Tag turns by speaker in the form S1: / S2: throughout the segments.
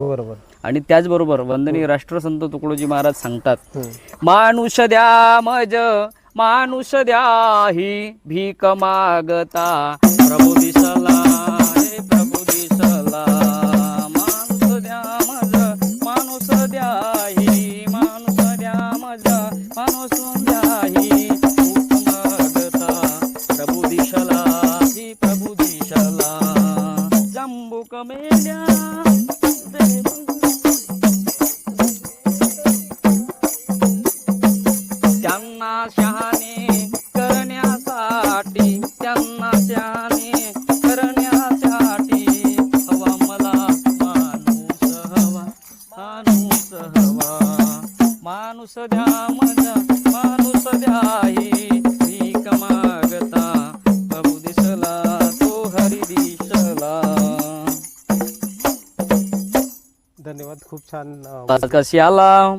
S1: बरोबर
S2: आणि त्याचबरोबर वंदनीय राष्ट्रसंत तुकडोजी महाराज सांगतात. मानुष द्या मज मानुष द्या ही भीक मागता प्रभू दिसला
S1: अ,
S2: कशाला.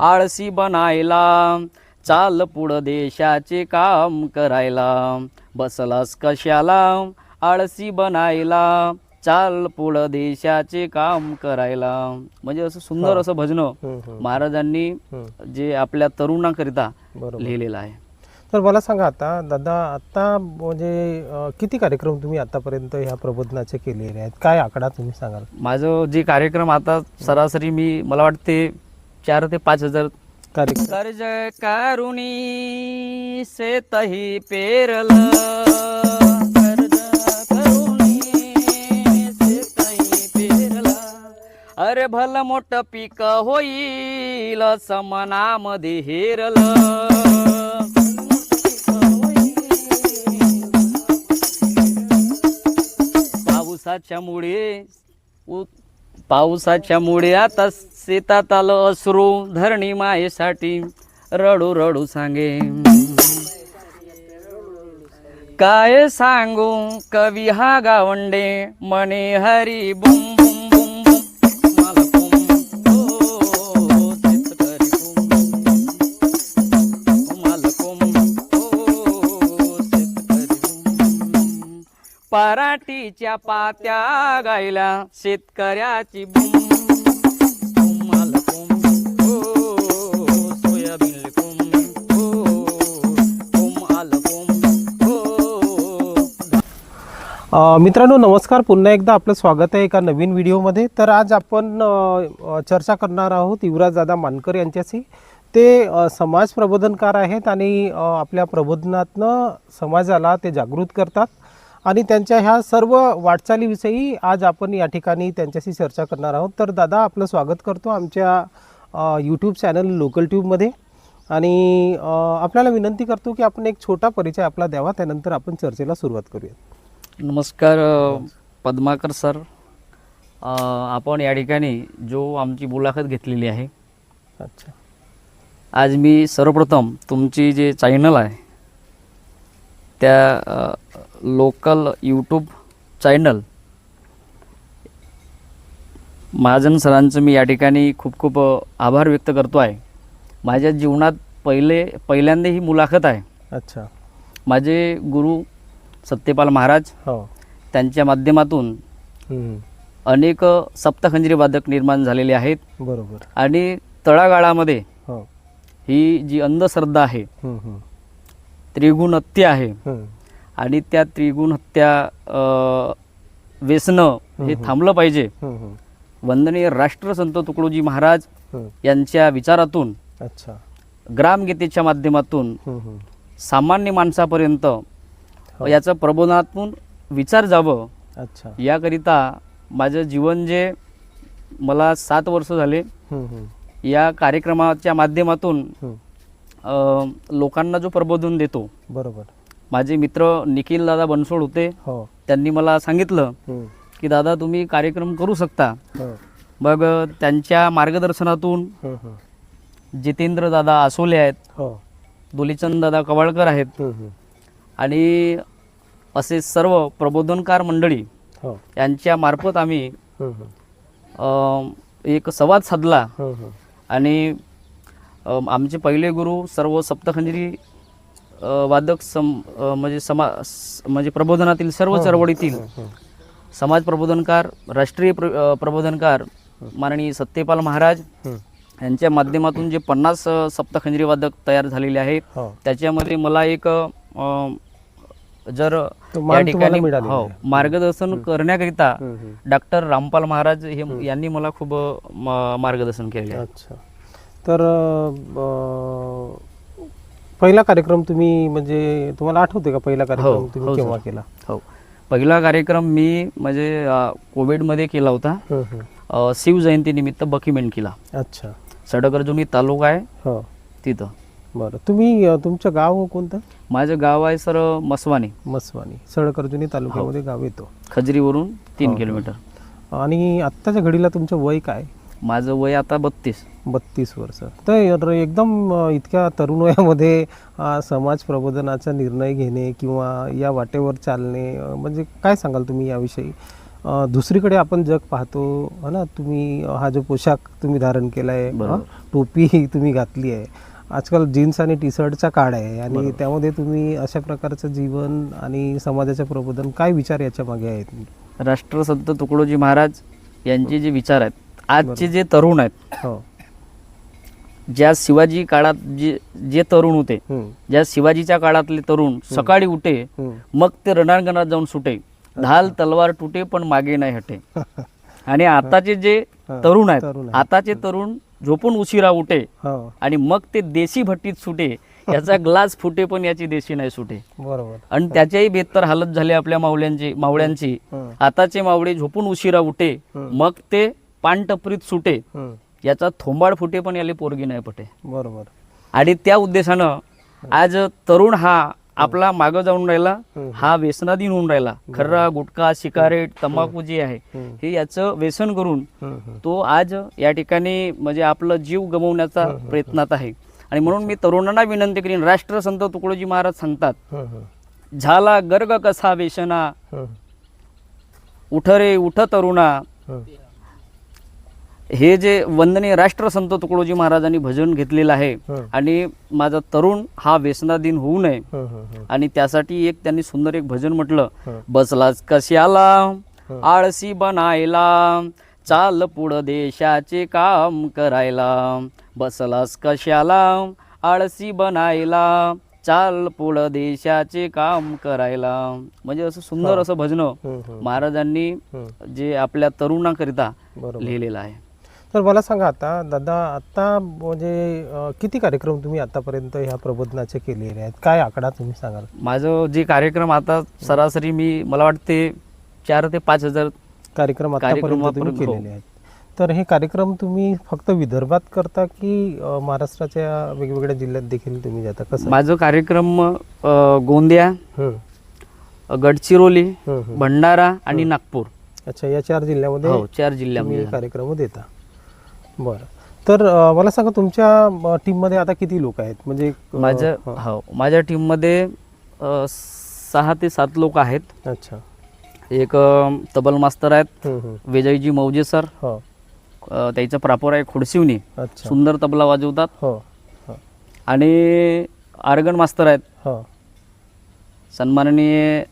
S2: आळशी बनायला? चाल पुढं देशाचे काम करायला. बसलास कशाला? आळशी बनायला. चाल पुढं देशाचे काम करायला. म्हणजे असं सुंदर. असं भजनं महाराजांनी. जे आपल्या तरुणाकरिता लिहिलेलं आहे.
S1: तर मला सांगा आता दादा आता म्हणजे किती कार्यक्रम तुम्ही आतापर्यंत ह्या प्रबोधनाचे केलेले आहेत? काय आकडा तुम्ही सांगाल?
S2: माझं जे कार्यक्रम आता सरासरी मी मला वाटते चार ते पाच हजार
S1: कार्यक्रम.
S2: कर्ज करुणी शेतही पेरल. कर्ज करुणी शेतही पेरल. अरे भल मोठ पीक होईल समनामध्ये हेरल. पावसाच्या मुळे पावसाच्या मुळे आता शेतात आलं अश्रू धरणी मायेसाठी रडू रडू सांगे काय सांगू कवी हा गावंडे मने हरी बुम. पराठीच्या पात्या गायला शेतकऱ्याची बुम हो, हो. हो.
S1: मित्रांनो नमस्कार. पुन्हा एकदा आपलं स्वागत आहे एका नवीन व्हिडिओमध्ये. तर आज आपण चर्चा करणार आहोत युवराजदादा मानकर यांच्याशी. ते समाज प्रबोधनकार आहेत आणि आपल्या प्रबोधनातनं समाजाला ते जागृत करतात. आणि त्यांच्या ह्या सर्व वाटचालीविषयी आज आपण या ठिकाणी त्यांच्याशी चर्चा करणार आहोत. तर दादा आपलं स्वागत करतो आमच्या यूट्यूब चॅनल लोकल ट्यूबमध्ये आणि आपल्याला विनंती करतो की आपण एक छोटा परिचय आपला द्यावा त्यानंतर आपण चर्चेला सुरुवात करूया
S2: नमस्कार पद्माकर सर. आपण या ठिकाणी जो आमची मुलाखत घेतलेली आहे.
S1: अच्छा.
S2: आज मी सर्वप्रथम तुमची जे चॅनल आहे त्या लोकल यूट्यूब चॅनल महाजन सरांचं मी या ठिकाणी खूप खूप आभार व्यक्त करतो आहे. माझ्या जीवनात पहिले पहिल्यांदा ही मुलाखत आहे.
S1: अच्छा.
S2: माझे गुरु सत्यपाल महाराज
S1: हो.
S2: त्यांच्या माध्यमातून. अनेक सप्तखंजरी वादक निर्माण झालेले आहेत.
S1: बरोबर.
S2: आणि तळागाळामध्ये
S1: हो.
S2: ही जी अंधश्रद्धा आहे
S1: हम्म, हम्म.
S2: त्रिगुण हत्या आहे. आणि त्या त्रिगुण हत्या व्यसनं हे. थांबलं पाहिजे. वंदनीय राष्ट्रसंत तुकडोजी महाराज. यांच्या विचारातून ग्रामगीतेच्या माध्यमातून. सामान्य माणसापर्यंत
S1: हो.
S2: याचं प्रबोधनातून विचार जावं
S1: अच्छा
S2: याकरिता माझं जीवन जे मला सात वर्ष झाले. या कार्यक्रमाच्या माध्यमातून लोकांना जो प्रबोधन देतो
S1: बरोबर
S2: माझे मित्र निखिल दादा बनसोड होते
S1: हो
S2: त्यांनी मला सांगितलं
S1: हम्म.
S2: की दादा तुम्ही कार्यक्रम करू शकता
S1: हो
S2: मग त्यांच्या मार्गदर्शनातून
S1: हम्म, हम्म.
S2: जितेंद्र दादा आसोले आहेत
S1: हो
S2: दोलीचंद दादा कवाळकर आहेत
S1: हम्म, हम्म.
S2: आणि असे सर्व प्रबोधनकार मंडळी
S1: हो
S2: यांच्या मार्फत आम्ही
S1: हम्म, हम्म.
S2: अ, एक संवाद साधला
S1: हम्म, हम्म.
S2: आणि अ, आमचे पहिले गुरु सर्व सप्तखंजरी वादक सम म्हणजे समा म्हणजे प्रबोधनातील सर्व चळवळीतील
S1: हम्म, हम्म.
S2: समाज प्रबोधनकार राष्ट्रीय प्र प्रबोधनकार माननीय सत्यपाल महाराज
S1: हं.
S2: यांच्या माध्यमातून जे पन्नास सप्तखंजरी वादक तयार झालेले आहेत
S1: हो
S2: त्याच्यामध्ये मला एक जर या ठिकाणी हो. मार्गदर्शन करण्याकरिता
S1: हं, हं.
S2: डॉक्टर रामपाल महाराज हे यांनी मला खूप मार्गदर्शन केले
S1: तर पहिला कार्यक्रम तुम्ही म्हणजे तुम्हाला आठवते का पहिला कार्यक्रम
S2: हो,
S1: तुम्ही
S2: हो,
S1: केव्हा. केला?
S2: हो. पहिला कार्यक्रम मी म्हणजे कोविडमध्ये केला होता.
S1: हं, हं.
S2: अ, शिवजयंतीनिमित्त बकीमेंट केला.
S1: अच्छा.
S2: सडकर्जुनी तालुका आहे
S1: हो.
S2: तिथं.
S1: बरं. तुम्ही अं, तुमचं गाव कोणतं?
S2: माझं गाव आहे सर मसवानी.
S1: मसवानी. सडकर्जुनी तालुक्यामध्ये गाव येतो.
S2: खजरीवरून तीन
S1: हो.
S2: किलोमीटर.
S1: आणि आत्ताच्या घडीला तुमचं वय काय?
S2: माझं वय आता बत्तीस.
S1: बत्तीस वर्ष. तर एकदम इतक्या तरुण वयामध्ये समाज प्रबोधनाचा निर्णय घेणे किंवा या वाटेवर चालणे म्हणजे काय सांगाल तुम्ही याविषयी? दुसरीकडे आपण जग पाहतो है ना? तुम्ही हा जो पोशाख तुम्ही धारण केला आहे. टोपी तुम्ही घातली आहे. आजकाल जीन्स आणि टी शर्टचा काळ आहे आणि. त्यामध्ये तुम्ही अशा प्रकारचं जीवन आणि समाजाचं प्रबोधन काय विचार याच्या मागे आहेत?
S2: राष्ट्रसंत तुकडोजी महाराज यांचे जे विचार आहेत आजचे जे तरुण आहेत
S1: हो.
S2: ज्या शिवाजी काळात जे जे तरुण होते ज्या शिवाजीच्या काळातले तरुण सकाळी उठे. मग ते रणांगणात जाऊन सुटे. ढाल तलवार तुटे पण मागे नाही हटे. आणि आताचे जे तरुण आहेत. आताचे तरुण झोपून उशिरा उठे
S1: हो.
S2: आणि मग ते देशी भट्टीत सुटे याचा ग्लास फुटे पण याची देशी नाही सुटे.
S1: बरोबर.
S2: आणि त्याच्याही बेहतर हालत झाली आपल्या मावल्यांची मावळ्यांची.
S1: हं,
S2: आताचे मावळे झोपून उशिरा उठे. मग ते पानटपरीत सुटे. याचा थोंबाड फुटे पण याले पोरगी नाही पटे.
S1: बरोबर.
S2: आणि त्या उद्देशानं आज तरुण हा आपला मागं जाऊन राहिला
S1: हं.
S2: व्यसनाधीन होऊन राहिला. खर्रा गुटखा सिगारेट तंबाखू जे आहे
S1: हं.
S2: याचं व्यसन करून. तो आज या ठिकाणी म्हणजे आपलं जीव गमवण्याचा प्रयत्नात आहे. आणि म्हणून मी तरुणांना विनंती करीन राष्ट्रसंत तुकडोजी महाराज सांगतात. झाला गर्ग कसा
S1: हं,
S2: उठ रे उठ तरुणा.
S1: हं.
S2: जे वंदनीय राष्ट्रसंत तुकडोजी महाराजांनी भजन घेतलेलं आहे. आणि माझा तरुण हा व्यसनाधीन होऊ नये. आणि त्यासाठी एक त्यांनी सुंदर एक भजन म्हटलं. बसलाच कशाला. आळशी बनायला चाल पुढं देशाचे काम करायला बसलास कशाला आळशी बनायला चाल पुढं देशाचे काम करायला म्हणजे असं सुंदर असं भजन. महाराजांनी. जे आपल्या तरुणाकरिता लिहिलेलं आहे
S1: तर मला सांगा आता दादा आता म्हणजे अं, किती कार्यक्रम तुम्ही आतापर्यंत ह्या प्रबोधनाचे केलेले आहेत? काय आकडा तुम्ही सांगाल?
S2: माझं जे कार्यक्रम आता सरासरी मी मला वाटते चार ते पाच हजार
S1: कार्यक्रम आतापर्यंत तुम्ही
S2: कार्यक्रमापर्यंत, हो.
S1: केलेले आहेत. तर हे कार्यक्रम तुम्ही फक्त विदर्भात करता की अं, महाराष्ट्राच्या वेगवेगळ्या जिल्ह्यात देखील तुम्ही जाता? कसं
S2: माझं कार्यक्रम अ, गोंदिया
S1: हं,
S2: गडचिरोली
S1: हं, हं.
S2: भंडारा आणि नागपूर.
S1: अच्छा या चार जिल्ह्यामध्ये
S2: हो चार
S1: तुम्ही
S2: जिल्ह्यामध्ये
S1: कार्यक्रम देता. बरं. तर मला सांगा तुमच्या टीममध्ये आता किती लोक आहेत? म्हणजे
S2: माझ्या
S1: हं.
S2: माझ्या टीममध्ये सहा ते सात लोक आहेत.
S1: अच्छा.
S2: एक तबल मास्तर आहेत. विजयजी मौजे सर.
S1: हो.
S2: त्याचं प्रापर आहे खोडशिवनी. सुंदर तबला वाजवतात.
S1: हो हो.
S2: आणि आर्गन मास्तर आहेत.
S1: हो.
S2: सन्माननीय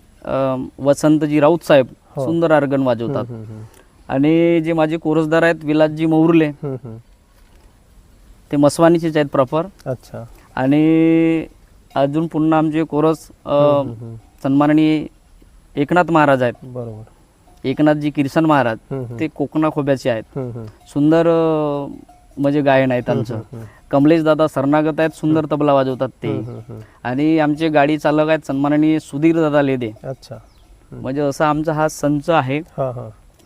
S2: वसंतजी राऊत साहेब. सुंदर आर्गन वाजवतात. आणि जे माझे कोरसदार आहेत विलासजी मौर्ले. ते मसवानीचेच आहेत प्रॉपर
S1: अच्छा.
S2: आणि अजून पुन्हा आमचे कोरस. सन्माननीय एकनाथ महाराज आहेत.
S1: बरोबर.
S2: एकनाथजी किरसन महाराज. ते कोकणा खोब्याचे आहेत. सुंदर म्हणजे गायन आहे त्यांचं. कमलेश दादा सरनागत आहेत सुंदर तबला वाजवतात ते. आणि आमचे गाडी चालक आहेत सन्माननीय सुधीर दादा लेदे.
S1: अच्छा.
S2: म्हणजे असा आमचा हा संच आहे.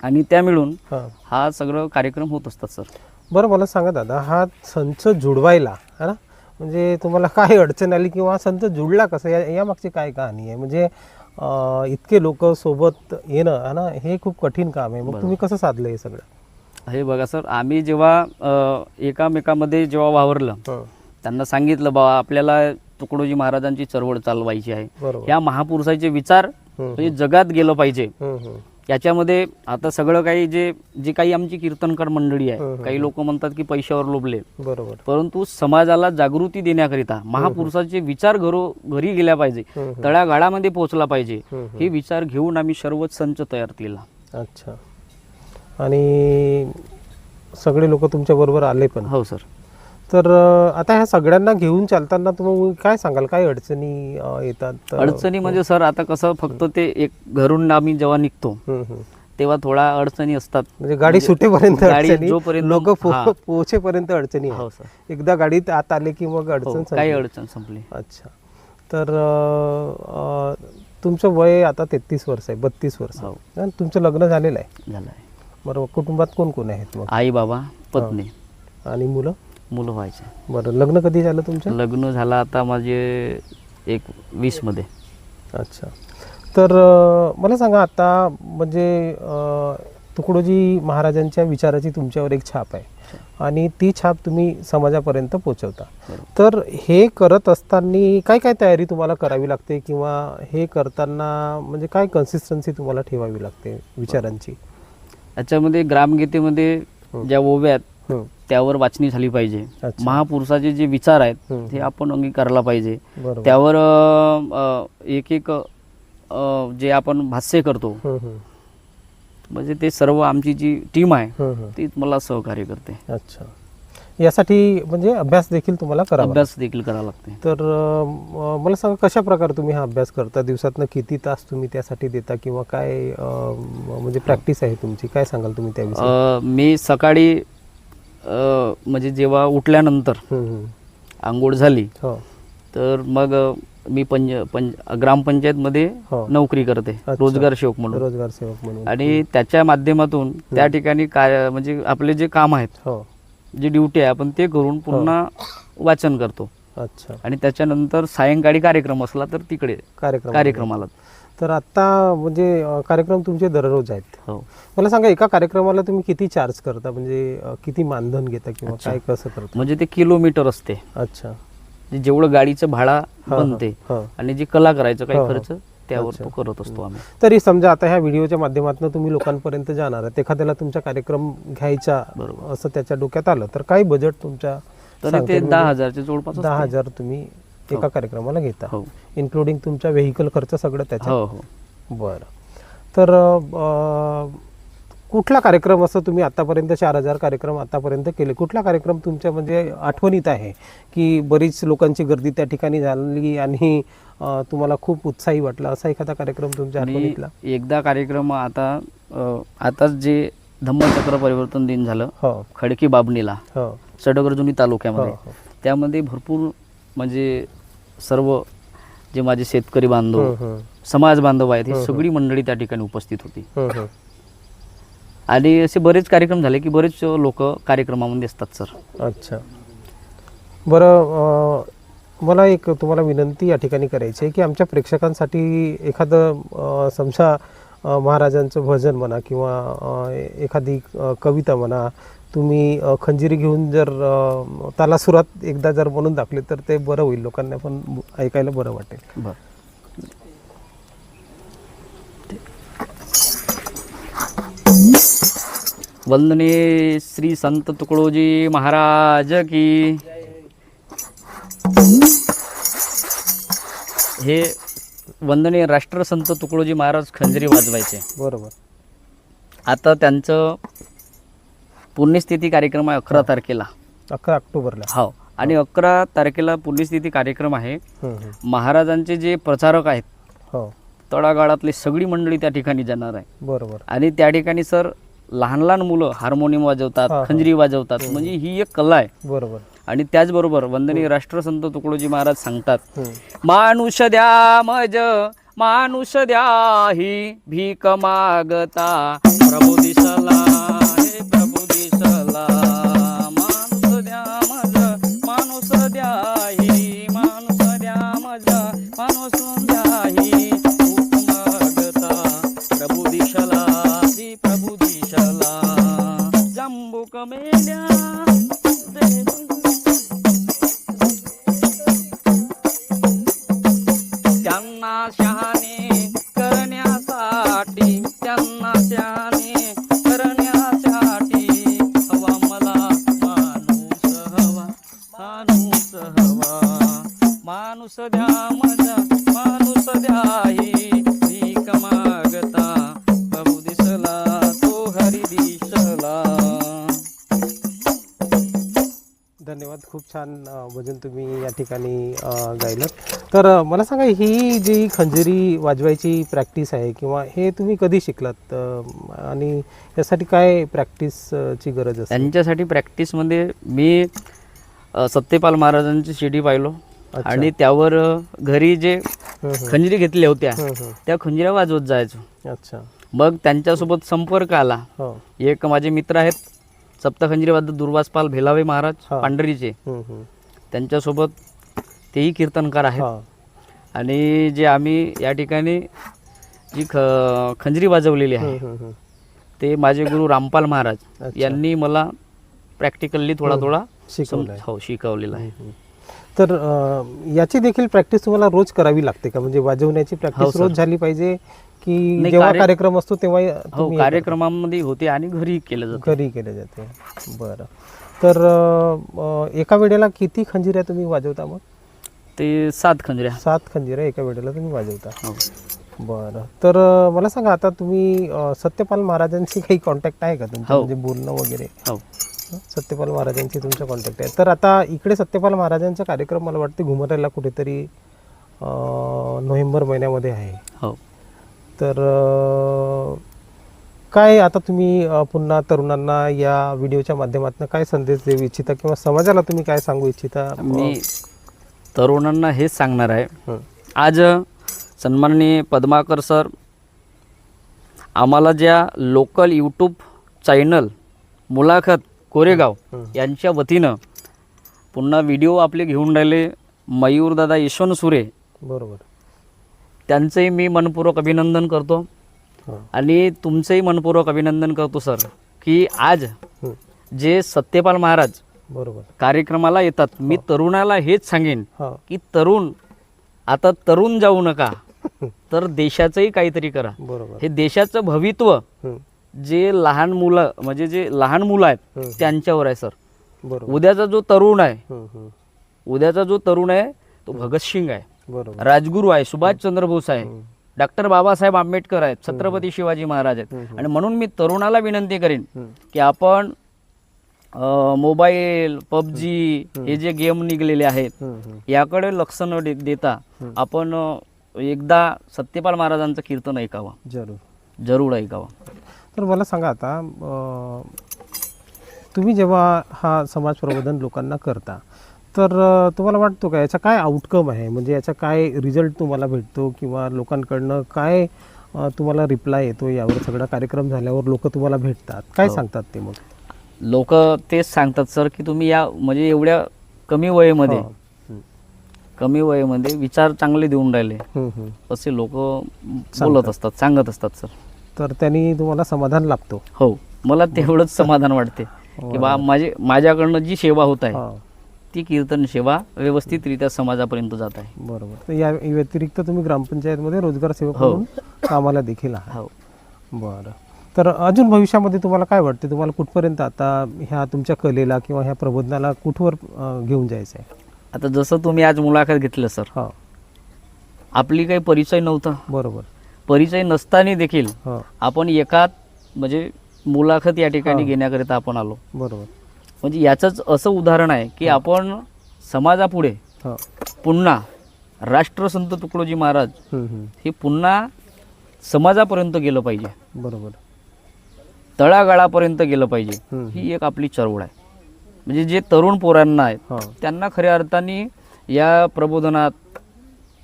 S2: आणि त्या मिळून
S1: हा.
S2: हा सगळं कार्यक्रम होत असतात सर.
S1: बरं मला सांगा दादा हा संच जुडवायला है ना? म्हणजे तुम्हाला काय अडचण आली किंवा संच जुडला कसं? या यामागची काय कहाणी आहे? म्हणजे अं, इतके लोक सोबत येणं है ना हे खूप कठीण काम आहे. मग तुम्ही कसं साधलं हे सगळं?
S2: हे बघा सर आम्ही जेव्हा अ, एकामेकामध्ये जेव्हा वावरलं त्यांना सांगितलं बा आपल्याला तुकडोजी महाराजांची चळवळ चालवायची आहे.
S1: बरोबर.
S2: या महापुरुषाचे विचार म्हणजे जगात गेलं पाहिजे. याच्यामध्ये आता सगळं काही जे जे काही आमची कीर्तनकार मंडळी
S1: हं,
S2: आहे
S1: हं,
S2: काही लोक म्हणतात की पैशावर लोभले.
S1: बरोबर.
S2: परंतु समाजाला जागृती देण्याकरिता महापुरुषाचे विचार घरो घरी गेल्या पाहिजे.
S1: हं, हं.
S2: तळागाळामध्ये पोहोचला पाहिजे.
S1: हं, हं.
S2: हे विचार घेऊन आम्ही सर्वच संच तयार केला.
S1: अच्छा. आणि सगळे लोक तुमच्या बरोबर आले पण.
S2: हो सर.
S1: तर आता ह्या सगळ्यांना घेऊन चालताना तुम्ही काय सांगाल? काय अडचणी येतात?
S2: अडचणी म्हणजे सर आता कसं फक्त ते एक घरून आम्ही जेव्हा निघतो. तेव्हा थोडा अडचणी असतात.
S1: म्हणजे गाडी सुटेपर्यंत
S2: गाडी जोपर्यंत-
S1: लोक
S2: हा.
S1: पोहोचेपर्यंत अडचणी
S2: हो सर.
S1: एकदा गाडीत आत आले की मग
S2: हो,
S1: अडचण
S2: काही
S1: संपली.
S2: अडचण संपली.
S1: अच्छा. तर तुमचं वय आता तेहतीस वर्ष आहे बत्तीस वर्ष
S2: हो.
S1: आणि तुमचं लग्न झालेलं आहे?
S2: झालं आहे.
S1: बरोबर. कुटुंबात कोण कोण आहेत मग?
S2: आई बाबा पत्नी.
S1: आणि मुलं?
S2: मुलं व्हायचे.
S1: बरं लग्न कधी झालं तुमचं?
S2: लग्न झालं आता माझे एक वीसमध्ये.
S1: अच्छा. तर अं, मला सांगा आता म्हणजे अं, तुकडोजी महाराजांच्या विचाराची तुमच्यावर एक छाप आहे. आणि ती छाप तुम्ही समाजापर्यंत पोहोचवता. तर हे करत असताना काय काय तयारी तुम्हाला करावी लागते? किंवा हे करताना म्हणजे काय कन्सिस्टन्सी तुम्हाला ठेवावी लागते विचारांची?
S2: याच्यामध्ये ग्रामगीतेमध्ये
S1: हं.
S2: ज्या ओव्या आहेत त्यावर वाचणी झाली पाहिजे. महापुरुषाचे जे विचार आहेत
S1: हं,
S2: ते आपण अंगीकारला पाहिजे. त्यावर एक एक जे आपण भाष्य करतो
S1: हं, हं,
S2: म्हणजे ते सर्व आमची जी टीम आहे
S1: हं, हं.
S2: तीच मला सहकार्य करते.
S1: अच्छा. यासाठी म्हणजे अभ्यास देखील तुम्हाला करावा
S2: अभ्यास देखील करावा लागते.
S1: तर मला सांगा कशा प्रकारे तुम्ही हा अभ्यास करता? दिवसातनं किती तास तुम्ही त्यासाठी देता किंवा काय म्हणजे प्रॅक्टिस आहे तुमची? काय सांगाल तुम्ही
S2: अ, मी सकाळी म्हणजे जेव्हा उठल्यानंतर. आंघोळ झाली
S1: हो.
S2: तर मग मी पंच पंच ग्रामपंचायतमध्ये
S1: हो.
S2: नोकरी करते. रोजगार सेवक म्हणून.
S1: रोजगार सेवक म्हणून.
S2: आणि त्याच्या माध्यमातून त्या ठिकाणी काय म्हणजे आपले जे काम आहेत
S1: हो.
S2: जी ड्युटी आहे आपण ते करून पुन्हा वाचन करतो.
S1: अच्छा.
S2: आणि त्याच्यानंतर सायंकाळी कार्यक्रम असला तर तिकडे
S1: कार्यक्रम.
S2: कार्यक्रमाला
S1: तर आता म्हणजे अं, कार्यक्रम तुमचे दररोज आहेत
S2: हो
S1: मला सांगा एका कार्यक्रमाला तुम्ही किती चार्ज करता म्हणजे अं, किती मानधन घेता किंवा. काय कसं करता
S2: म्हणजे ते किलोमीटर असते
S1: अच्छा
S2: जे जेवढं गाडीचं भाडा
S1: हा,
S2: बनते
S1: हा.
S2: आणि जे कला करायचं काही
S1: हो.
S2: खर्च त्यावर. तो करत असतो आम्ही
S1: तरी समजा आता ह्या व्हिडिओच्या माध्यमातून तुम्ही लोकांपर्यंत जाणार आहे एखाद्याला तुमचा कार्यक्रम घ्यायचा
S2: बरोबर.
S1: असं त्याच्या डोक्यात आलं तर काय बजेट तुमच्या
S2: तरी
S1: सांगता
S2: ते
S1: येईल
S2: दहा
S1: म्हणजे?
S2: हजारच्या जवळपास
S1: दहा
S2: असते.
S1: हजार तुम्ही एका कार्यक्रमाला घेता.
S2: हो.
S1: इन्क्लुडिंग तुमचा व्हेकल खर्च सगळं त्याच्यात.
S2: हो हो.
S1: बरं. तर अं, कुठला कार्यक्रम असं तुम्ही आतापर्यंत चार हजार कार्यक्रम आतापर्यंत केले? कुठला कार्यक्रम तुमच्या म्हणजे आठवणीत आहे? की बरीच लोकांची गर्दी त्या ठिकाणी झाली आणि अं, तुम्हाला खूप उत्साही वाटला? असा एखादा कार्यक्रम तुमच्या आठवणीतला?
S2: एकदा कार्यक्रम आता अ, आताच जे धम्मचक्र परिवर्तन दिन झालं
S1: हो.
S2: खडकी बाबणीला
S1: हो.
S2: सडगरजुनी
S1: हो,
S2: तालुक्यामध्ये
S1: हो.
S2: त्यामध्ये भरपूर म्हणजे सर्व जे माझे शेतकरी बांधव समाज बांधव आहेत
S1: हं.
S2: सगळी मंडळी त्या ठिकाणी उपस्थित होती. आणि असे बरेच कार्यक्रम झाले की बरेच लोक कार्यक्रमामध्ये असतात सर
S1: अच्छा बरं मला एक तुम्हाला विनंती या ठिकाणी करायची आहे की आमच्या प्रेक्षकांसाठी एखादं समजा महाराजांचं भजन म्हणा किंवा एखादी कविता म्हणा तुम्ही खंजिरी घेऊन जर त्याला सुरात एकदा जर म्हणून दाखले तर ते बरं होईल. लोकांना पण ऐकायला बरं वाटेल.
S2: बर. वंदने श्री संत तुकडोजी महाराज की. हे वंदने राष्ट्रसंत तुकडोजी महाराज खंजरी वाजवायचे.
S1: बरोबर.
S2: आता त्यांचं पुण्यस्थिती कार्यक्रम आहे अकरा तारखेला.
S1: अकरा ऑक्टोबरला.
S2: हो. आणि अकरा तारखेला पुण्यस्थिती कार्यक्रम आहे.
S1: हं, हं.
S2: महाराजांचे जे प्रचारक आहेत
S1: हो.
S2: तळागाळातली सगळी मंडळी त्या ठिकाणी जाणार आहे.
S1: बरोबर.
S2: आणि त्या ठिकाणी सर लहान लहान मुलं हार्मोनियम
S1: हा,
S2: वाजवतात
S1: हा.
S2: खंजरी वाजवतात. म्हणजे ही एक कला आहे.
S1: बरोबर.
S2: आणि त्याचबरोबर वंदनीय राष्ट्रसंत तुकडोजी महाराज सांगतात
S1: हं.
S2: मानुष द्या मज मानुष द्या ही भीक मागता प्रभू दिसला
S1: खूप छान भजन तुम्ही या ठिकाणी गायलं तर मला सांगा ही जी खंजिरी वाजवायची प्रॅक्टिस आहे किंवा हे तुम्ही कधी शिकलात? आणि यासाठी काय प्रॅक्टिसची गरज असते?
S2: त्यांच्यासाठी प्रॅक्टिसमध्ये मी अ, सत्यपाल महाराजांची शिडी पाहिलो. आणि त्यावर घरी जे. खंजिरी घेतल्या होत्या. त्या खंजिऱ्या वाजवत जायचो.
S1: अच्छा.
S2: मग त्यांच्यासोबत संपर्क आला.
S1: हो.
S2: एक माझे मित्र आहेत सप्तखंजिरी वाद्य दुर्वासपाल भेलावे महाराज
S1: हा.
S2: पांढरीचे
S1: हं, हं.
S2: त्यांच्यासोबत तेही कीर्तनकार आहेत
S1: हा.
S2: आणि जे आम्ही या ठिकाणी जी ख खंजरी वाजवलेली आहे
S1: हं, हं, हं.
S2: ते माझे गुरु रामपाल महाराज
S1: अच्छा.
S2: यांनी मला प्रॅक्टिकली थोडा थोडा
S1: शिकवलंय.
S2: सम- हो शिकवलेला आहे
S1: तर अ, याची देखील प्रॅक्टिस तुम्हाला रोज करावी लागते का म्हणजे वाजवण्याची
S2: हो,
S1: प्रॅक्टिस
S2: सर.
S1: रोज झाली पाहिजे की
S2: नाही,
S1: जेव्हा
S2: कार्य-
S1: कार्यक्रम असतो तेव्हा
S2: हो
S1: तुम्ही
S2: कार्यक्रमामध्ये होते आणि घरी केलं? जातं.
S1: घरी केले जाते. बरं. तर अ, एका वेळेला किती खंजिऱ्या तुम्ही वाजवता मग?
S2: ते सात खंजऱ्या.
S1: सात खंजिऱ्या एका वेळेला तुम्ही वाजवता.
S2: हो.
S1: बरं. तर अ, मला सांगा आता तुम्ही अ, सत्यपाल महाराजांशी काही कॉन्टॅक्ट आहे का तुमचं
S2: हो.
S1: म्हणजे बोलणं वगैरे?
S2: हो.
S1: सत्यपाल महाराजांची तुमचं कॉन्टॅक्ट आहे. तर आता इकडे सत्यपाल महाराजांचा कार्यक्रम मला वाटते घुमरायला कुठेतरी अ, नोव्हेंबर महिन्यामध्ये आहे.
S2: हो.
S1: तर काय आता तुम्ही पुन्हा तरुणांना या व्हिडिओच्या माध्यमातून काय संदेश देऊ इच्छिता किंवा समाजाला तुम्ही काय सांगू इच्छिता
S2: मी तरुणांना हेच सांगणार आहे. आज सन्माननीय पद्माकर सर आम्हाला ज्या लोकल यूट्यूब चॅनल मुलाखत कोरेगाव. यांच्या वतीनं पुन्हा व्हिडिओ आपले घेऊन राहिले मयूरदादा यशवंत सुरे
S1: बरोबर
S2: त्यांचंही मी मनपूर्वक अभिनंदन करतो. आणि तुमचंही मनपूर्वक अभिनंदन करतो सर की आज. जे सत्यपाल महाराज
S1: बरोबर
S2: कार्यक्रमाला येतात मी तरुणाला हेच सांगेन की तरुण आता तरुण जाऊ नका तर देशाचंही काहीतरी करा
S1: बरोबर
S2: हे देशाचं भवित्व. जे लहान मुलं म्हणजे जे लहान मुलं आहेत. त्यांच्यावर आहे सर
S1: बरोबर
S2: उद्याचा जो तरुण आहे. उद्याचा जो तरुण आहे तो भगतसिंग आहे
S1: बरोबर.
S2: राजगुरू आहे सुभाषचंद्र बोस आहे. डॉक्टर बाबासाहेब आंबेडकर आहेत छत्रपती शिवाजी महाराज आहेत. आणि म्हणून मी तरुणाला विनंती करेन. की आपण मोबाईल पबजी हे. जे गेम निघलेले आहेत. याकडे लक्ष न देता आपण एकदा सत्यपाल महाराजांचं कीर्तन ऐकावं.
S1: जरूर.
S2: जरूर ऐकावं.
S1: तर मला सांगा आता तुम्ही जेव्हा हा समाज प्रबोधन लोकांना करता तर तुम्हाला वाटतो का याचा काय आउटकम आहे? म्हणजे याचा काय रिझल्ट तुम्हाला भेटतो किंवा लोकांकडनं काय तुम्हाला रिप्लाय येतो? यावर सगळा कार्यक्रम झाल्यावर लोक तुम्हाला भेटतात. काय सांगतात ते मग?
S2: लोक तेच सांगतात सर की तुम्ही या म्हणजे एवढ्या कमी वयेमध्ये
S1: हा. हं.
S2: कमी वयेमध्ये विचार चांगले देऊन राहिले.
S1: हं, हं.
S2: असे लोक बोलत असतात सांगत असतात सर.
S1: तर त्यांनी तुम्हाला समाधान लाभतो.
S2: हो. मला तेवढंच समाधान वाटते. की बा माझे माझ्याकडनं जी सेवा होत आहे
S1: हा.
S2: ती कीर्तन सेवा व्यवस्थितरित्या समाजापर्यंत जात आहे.
S1: बरोबर. तर या व्यतिरिक्त तुम्ही ग्रामपंचायतमध्ये रोजगार सेवक
S2: हो.
S1: म्हणून कामाला देखील आहात.
S2: हो.
S1: बरं. तर अजून भविष्यामध्ये तुम्हाला काय वाटते? तुम्हाला कुठपर्यंत आता ह्या तुमच्या कलेला किंवा ह्या प्रबोधनाला कुठवर अं, घेऊन जायचं आहे
S2: आता जसं तुम्ही आज मुलाखत घेतलं सर.
S1: हा.
S2: आपली काही परिचय नव्हता.
S1: बरोबर.
S2: परिचय नसताना देखील
S1: हा.
S2: आपण एकात म्हणजे मुलाखत या ठिकाणी
S1: हा.
S2: घेण्याकरिता आपण आलो.
S1: बरोबर.
S2: म्हणजे याचंच असं उदाहरण आहे की आपण समाजापुढे पुन्हा राष्ट्रसंत तुकडोजी महाराज. हे पुन्हा समाजापर्यंत गेलं पाहिजे.
S1: बरोबर.
S2: तळागाळापर्यंत गेलं पाहिजे. ही एक आपली चळवळ आहे. म्हणजे जे तरुण पोरांना आहेत त्यांना खऱ्या अर्थाने या प्रबोधनात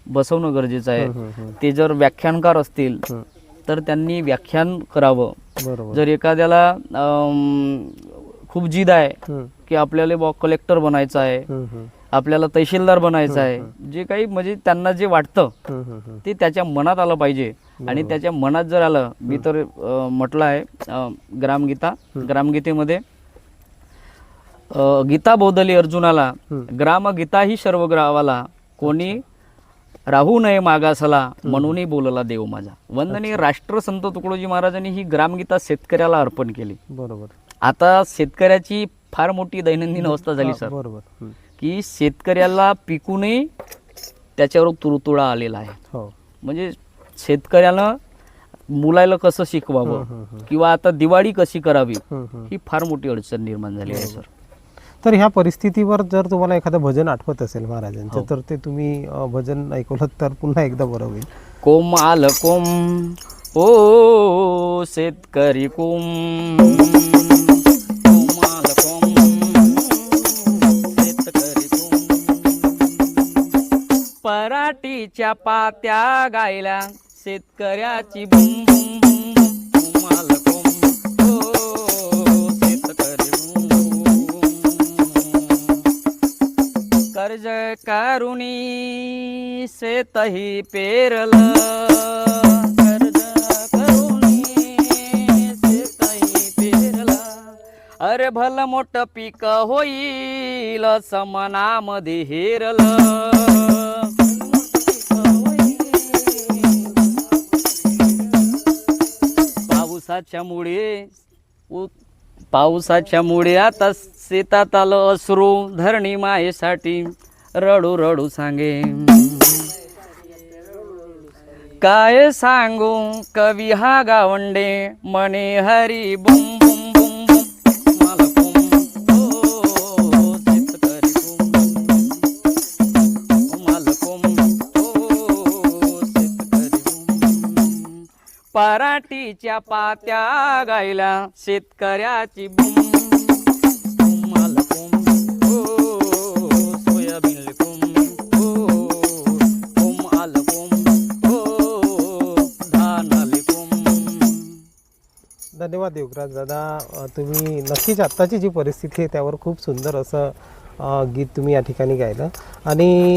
S2: बसवणं गरजेचं आहे. ते जर व्याख्यानकार असतील. तर त्यांनी व्याख्यान करावं. जर एखाद्याला खूप जिद आहे की आपल्याला बॉ कलेक्टर बनायचं आहे. आपल्याला तहसीलदार बनायचं आहे. जे काही म्हणजे त्यांना जे वाटतं. ते त्याच्या मनात आलं पाहिजे. आणि त्याच्या मनात जर आलं मी तर म्हटलं आहे ग्रामगीता. ग्रामगीतेमध्ये गीता बोधली अर्जुनाला ग्रामगीता ही सर्व ग्रावाला कोणी राहू नये मागासला म्हणूनही बोलला देव माझा. वंदनीय राष्ट्रसंत तुकडोजी महाराजांनी ही ग्रामगीता शेतकऱ्याला अर्पण केली.
S1: बरोबर.
S2: आता शेतकऱ्याची फार मोठी दैनंदिन अवस्था झाली सर.
S1: बरोबर.
S2: की शेतकऱ्याला पिकूनही त्याच्यावर तुरतुडा आलेला आहे.
S1: हो.
S2: म्हणजे शेतकऱ्यानं मुलाला कसं शिकवावं. किंवा आता दिवाळी कशी करावी. ही फार मोठी अडचण निर्माण झाली आहे सर.
S1: तर ह्या परिस्थितीवर जर तुम्हाला एखादं भजन आठवत असेल महाराजांचं तर ते तुम्ही भजन ऐकवलं तर पुन्हा एकदा बरं होईल.
S2: कोम आल कोम ओ शेतकरी कोम कोम पराठीच्या पात्या गायला शेतकऱ्याची बुम बुम बुम कोम कोम हो कर्ज कारुणी शेतही पेरलं. अरे भल मोठ पीक होईल समनामध्ये हेरल. पावसाच्या मुळे उ- पावसाच्या मुळे आता शेतात आलं असरू धरणी मायेसाठी रडू रडू सांगे. काय सांगू कवी हा गावंडे मने हरी बुम बुम. पराठीच्या पात्या गायला शेतकऱ्याची बुम. सोयाबीन
S1: धन्यवाद योगराज दादा. तुम्ही नक्कीच आत्ताची जी परिस्थिती आहे त्यावर खूप सुंदर असं गीत तुम्ही या ठिकाणी गायलं. आणि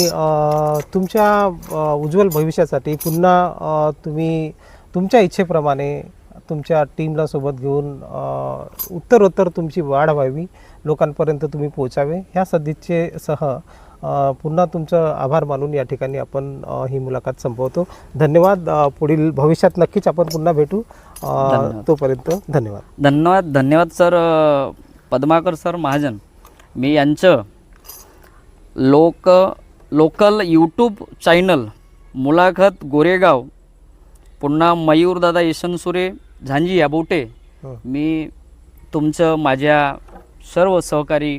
S1: तुमच्या उज्ज्वल भविष्यासाठी पुन्हा तुम्ही तुमच्या इच्छेप्रमाणे तुमच्या टीमला सोबत घेऊन उत्तरोत्तर तुमची वाढ व्हावी लोकांपर्यंत तुम्ही पोचावे ह्या सदिच्छेसह अ, पुन्हा तुमचं आभार मानून या ठिकाणी आपण ही मुलाखत संपवतो. धन्यवाद. पुढील भविष्यात नक्कीच आपण पुन्हा भेटू. तोपर्यंत धन्यवाद.
S2: धन्यवाद. धन्यवाद सर पद्माकर सर महाजन. मी यांचं लोक लोकल यूट्यूब चॅनल मुलाखत गोरेगाव पुन्हा मयूरदादा यशनसुरे झांजी याबोटे
S1: हं.
S2: मी तुमचं माझ्या सर्व सहकारी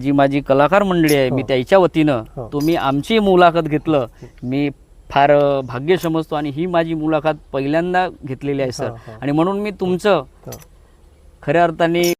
S2: जी माझी कलाकार मंडळी आहे मी
S1: हो.
S2: त्याच्या वतीनं
S1: हो.
S2: तुम्ही आमची मुलाखत घेतलं मी फार भाग्य समजतो आणि ही माझी मुलाखत पहिल्यांदा घेतलेली आहे सर. आणि म्हणून मी तुमचं. खऱ्या अर्थाने